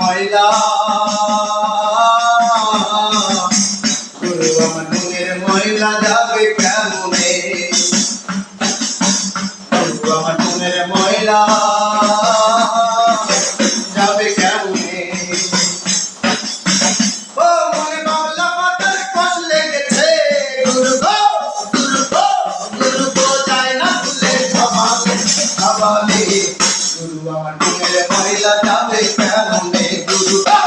ময়লা গুরু আমার নুনের ময়লা যাবে কেমনে গুরু আমার নুনের ময়লা যাবে কেমনে ও মনে বাংলা মাতার কষ লেগেছে গুরু গো গুরু গো গুরু গো যায় না ভুলে সবালে সবালে গুরু আমার নুনের ময়লা যাবে কেমনে গুরু গো গুরু গো